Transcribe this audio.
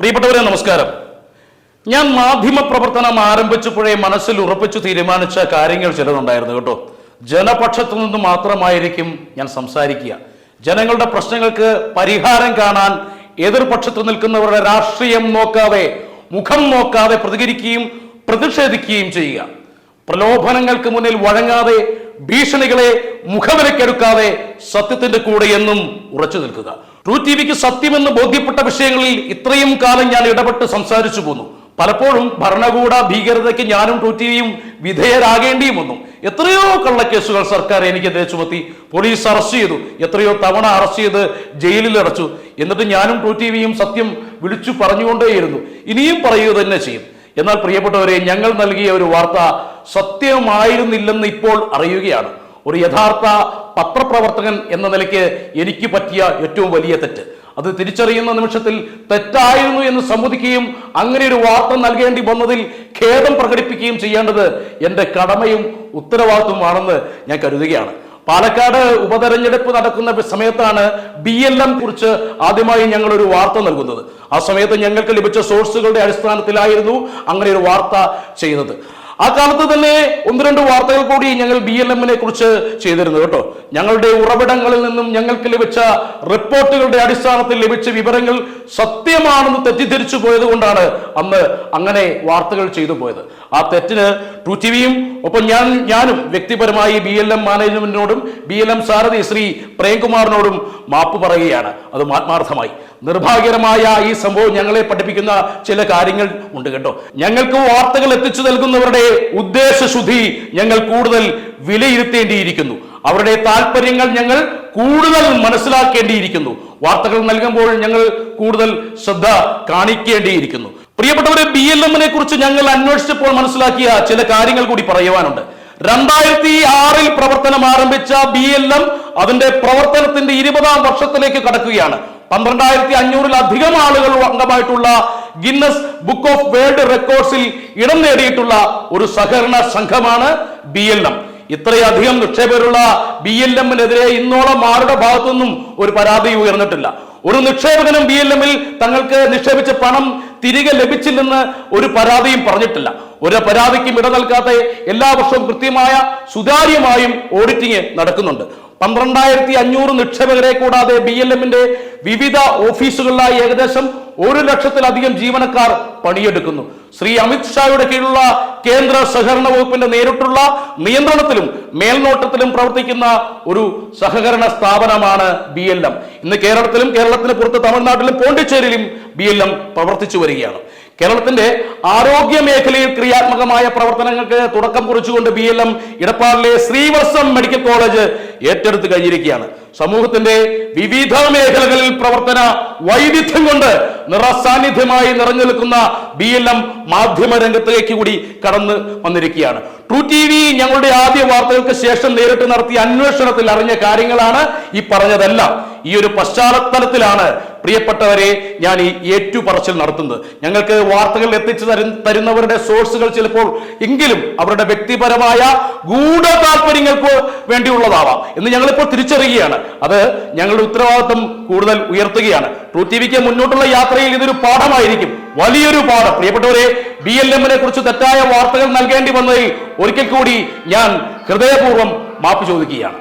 പ്രിയപ്പെട്ടവരെ നമസ്കാരം. ഞാൻ മാധ്യമ പ്രവർത്തനം ആരംഭിച്ചപ്പോഴേ മനസ്സിൽ ഉറപ്പിച്ചു തീരുമാനിച്ച കാര്യങ്ങൾ ചിലതുണ്ടായിരുന്നു കേട്ടോ. ജനപക്ഷത്തു നിന്ന് മാത്രമായിരിക്കും ഞാൻ സംസാരിക്കുക. ജനങ്ങളുടെ പ്രശ്നങ്ങൾക്ക് പരിഹാരം കാണാൻ എതിർപക്ഷത്ത് നിൽക്കുന്നവരുടെ രാഷ്ട്രീയം നോക്കാതെ മുഖം നോക്കാതെ പ്രതികരിക്കുകയും പ്രതിഷേധിക്കുകയും ചെയ്യുക. പ്രലോഭനങ്ങൾക്ക് മുന്നിൽ വഴങ്ങാതെ ഭീഷണികളെ മുഖവിലക്കെടുക്കാതെ സത്യത്തിന്റെ കൂടെ എന്നും ഉറച്ചു നിൽക്കുക. ട്രൂ ടി വിക്ക് സത്യമെന്ന് ബോധ്യപ്പെട്ട വിഷയങ്ങളിൽ ഇത്രയും കാലം ഞാൻ ഇടപെട്ട് സംസാരിച്ചു പോന്നു. പലപ്പോഴും ഭരണകൂട ഭീകരതയ്ക്ക് ഞാനും ട്രൂ ടി വിയും വിധേയരാകേണ്ടിയും വന്നു. എത്രയോ കള്ളക്കേസുകൾ സർക്കാർ എനിക്കെതിരെ ചുമത്തി പോലീസ് അറസ്റ്റ് ചെയ്തു എത്രയോ തവണ അറസ്റ്റ് ചെയ്ത് ജയിലിൽ അടച്ചു. എന്നിട്ട് ഞാനും ട്രൂ ടി വിയും സത്യം വിളിച്ചു പറഞ്ഞുകൊണ്ടേയിരുന്നു. ഇനിയും പറയുക തന്നെ ചെയ്യും. എന്നാൽ പ്രിയപ്പെട്ടവരെ ഞങ്ങൾ നൽകിയ ഒരു വാർത്ത സത്യമായിരുന്നില്ലെന്ന് ഇപ്പോൾ അറിയുകയാണ്. ഒരു യഥാർത്ഥ പത്രപ്രവർത്തകൻ എന്ന നിലയ്ക്ക് എനിക്ക് പറ്റിയ ഏറ്റവും വലിയ തെറ്റ്. അത് തിരിച്ചറിയുന്ന നിമിഷത്തിൽ തെറ്റായിരുന്നു എന്ന് സമ്മതിക്കുകയും അങ്ങനെ ഒരു വാർത്ത നൽകേണ്ടി വന്നതിൽ ഖേദം പ്രകടിപ്പിക്കുകയും ചെയ്യേണ്ടത് എന്റെ കടമയും ഉത്തരവാദിത്വമാണെന്ന് ഞാൻ കരുതുകയാണ്. പാലക്കാട് ഉപതെരഞ്ഞെടുപ്പ് നടക്കുന്ന സമയത്താണ് ബി എൽ എം കുറിച്ച് ആദ്യമായി ഞങ്ങൾ ഒരു വാർത്ത നൽകുന്നത്. ആ സമയത്ത് ഞങ്ങൾക്ക് ലഭിച്ച സോഴ്സുകളുടെ അടിസ്ഥാനത്തിലായിരുന്നു അങ്ങനെ ഒരു വാർത്ത ചെയ്യുന്നത് ആ കാലത്ത് തന്നെ ഒന്ന് രണ്ട് വാർത്തകൾ കൂടി ഞങ്ങൾ ബി എൽ എമ്മിനെ കുറിച്ച് ചെയ്തിരുന്നു കേട്ടോ. ഞങ്ങളുടെ ഉറവിടങ്ങളിൽ നിന്നും ഞങ്ങൾക്ക് ലഭിച്ച റിപ്പോർട്ടുകളുടെ അടിസ്ഥാനത്തിൽ ലഭിച്ച വിവരങ്ങൾ സത്യമാണെന്ന് തെറ്റിദ്ധരിച്ചു പോയത് കൊണ്ടാണ് അന്ന് അങ്ങനെ വാർത്തകൾ ചെയ്തു പോയത്. ആ തെറ്റിന് ടു ടി വിയും ഒപ്പം ഞാൻ ഞാനും വ്യക്തിപരമായി ബി എൽ എം മാനേജ്മെന്റിനോടും ബി എൽ എം സാരഥി ശ്രീ പ്രേംകുമാറിനോടും മാപ്പ് പറയുകയാണ്. അത് ആത്മാർത്ഥമായി. നിർഭാഗ്യകരമായ ഈ സംഭവം ഞങ്ങളെ പഠിപ്പിക്കുന്ന ചില കാര്യങ്ങൾ ഉണ്ട് കേട്ടോ. ഞങ്ങൾക്ക് വാർത്തകൾ എത്തിച്ചു നൽകുന്നവരുടെ ഉദ്ദേശശുദ്ധി ഞങ്ങൾ കൂടുതൽ വിലയിരുത്തേണ്ടിയിരിക്കുന്നു. അവരുടെ താല്പര്യങ്ങൾ ഞങ്ങൾ കൂടുതൽ മനസ്സിലാക്കേണ്ടിയിരിക്കുന്നു. വാർത്തകൾ നൽകുമ്പോൾ ഞങ്ങൾ കൂടുതൽ ശ്രദ്ധ കാണിക്കേണ്ടിയിരിക്കുന്നു. പ്രിയപ്പെട്ടവരെ ബി എൽ എമ്മിനെ കുറിച്ച് ഞങ്ങൾ അന്വേഷിച്ചപ്പോൾ മനസ്സിലാക്കിയ ചില കാര്യങ്ങൾ കൂടി പറയുവാനുണ്ട്. രണ്ടായിരത്തി ആറിൽ പ്രവർത്തനം ആരംഭിച്ച ബി എൽ എം അതിന്റെ പ്രവർത്തനത്തിന്റെ ഇരുപതാം വർഷത്തിലേക്ക് കടക്കുകയാണ്. പന്ത്രണ്ടായിരത്തി അഞ്ഞൂറിലധികം ആളുകൾ അംഗമായിട്ടുള്ള ഗിന്നസ് ബുക്ക് ഓഫ് വേൾഡ് റെക്കോർഡ്സിൽ ഇടം നേടിയിട്ടുള്ള ഒരു സഹകരണ സംഘമാണ് ബി എൽ എം ഇത്രയധികം നിക്ഷേപകരുള്ള ബി എൽ എമ്മിനെതിരെ ഇന്നോളം ആരുടെ ഭാഗത്തുനിന്നും ഒരു പരാതി ഉയർന്നിട്ടില്ല. ഒരു നിക്ഷേപകനും ബി എൽ എമ്മിൽ തങ്ങൾക്ക് നിക്ഷേപിച്ച പണം തിരികെ ലഭിച്ചില്ലെന്ന് ഒരു പരാതിയും പറഞ്ഞിട്ടില്ല. ഒരു പരാതിക്കും ഇട നൽകാതെ എല്ലാ വർഷവും കൃത്യമായ സുതാര്യമായും ഓഡിറ്റിംഗ് നടക്കുന്നുണ്ട്. പന്ത്രണ്ടായിരത്തി അഞ്ഞൂറ് നിക്ഷേപകരെ കൂടാതെ ബി എൽ എമ്മിന്റെ വിവിധ ഓഫീസുകളിലായി ഏകദേശം ഒരു ലക്ഷത്തിലധികം ജീവനക്കാർ പണിയെടുക്കുന്നു. ശ്രീ അമിത്ഷായുടെ കീഴിലുള്ള കേന്ദ്ര സഹകരണ വകുപ്പിന്റെ നേരിട്ടുള്ള നിയന്ത്രണത്തിലും മേൽനോട്ടത്തിലും പ്രവർത്തിക്കുന്ന ഒരു സഹകരണ സ്ഥാപനമാണ് ബി എൽ എം. ഇന്ന് കേരളത്തിലും കേരളത്തിന് പുറത്ത് തമിഴ്നാട്ടിലും പോണ്ടിച്ചേരിയിലും ബി എൽ എം പ്രവർത്തിച്ചു വരികയാണ്. കേരളത്തിന്റെ ആരോഗ്യ മേഖലയിൽ ക്രിയാത്മകമായ പ്രവർത്തനങ്ങൾക്ക് തുടക്കം കുറിച്ചുകൊണ്ട് ബി എൽ എം ഇടപ്പാടിലെ ശ്രീവത്സം മെഡിക്കൽ കോളേജ് ഏറ്റെടുത്ത് കഴിഞ്ഞിരിക്കുകയാണ്. സമൂഹത്തിന്റെ വിവിധ മേഖലകളിൽ പ്രവർത്തന വൈവിധ്യം കൊണ്ട് നിറസാന്നിധ്യമായി നിറഞ്ഞു നിൽക്കുന്ന ബി എൽ എം മാധ്യമ രംഗത്തേക്ക് കൂടി കടന്നു വന്നിരിക്കുകയാണ്. ട്രൂ ടി വി ഞങ്ങളുടെ ആദ്യ വാർത്തകൾക്ക് ശേഷം നേരിട്ട് നടത്തിയ അന്വേഷണത്തിൽ അറിഞ്ഞ കാര്യങ്ങളാണ് ഈ പറഞ്ഞതെല്ലാം. ഈ ഒരു പശ്ചാത്തലത്തിലാണ് പ്രിയപ്പെട്ടവരെ ഞാൻ ഈ ഏറ്റുപറച്ചിൽ നടത്തുന്നത്. ഞങ്ങൾക്ക് വാർത്തകൾ എത്തിച്ചു തരു- തരുന്നവരുടെ സോഴ്സുകൾ ചിലപ്പോൾ എങ്കിലും അവരുടെ വ്യക്തിപരമായ ഗൂഢ താല്പര്യങ്ങൾക്ക് വേണ്ടിയുള്ളതാവാം എന്ന് ഞങ്ങളിപ്പോൾ തിരിച്ചറിയുകയാണ്. അത് ഞങ്ങളുടെ ഉത്തരവാദിത്വം കൂടുതൽ ഉയർത്തുകയാണ്. ട്രൂ ടി വിക്ക് മുന്നോട്ടുള്ള യാത്രയിൽ ഇതൊരു പാഠമായിരിക്കും. വലിയൊരു പാഠം. പ്രിയപ്പെട്ടവരെ ബി എൽ എമ്മിനെ കുറിച്ച് തെറ്റായ വാർത്തകൾ നൽകേണ്ടി വന്നതിൽ ഒരിക്കൽ കൂടി ഞാൻ ഹൃദയപൂർവം മാപ്പ് ചോദിക്കുകയാണ്.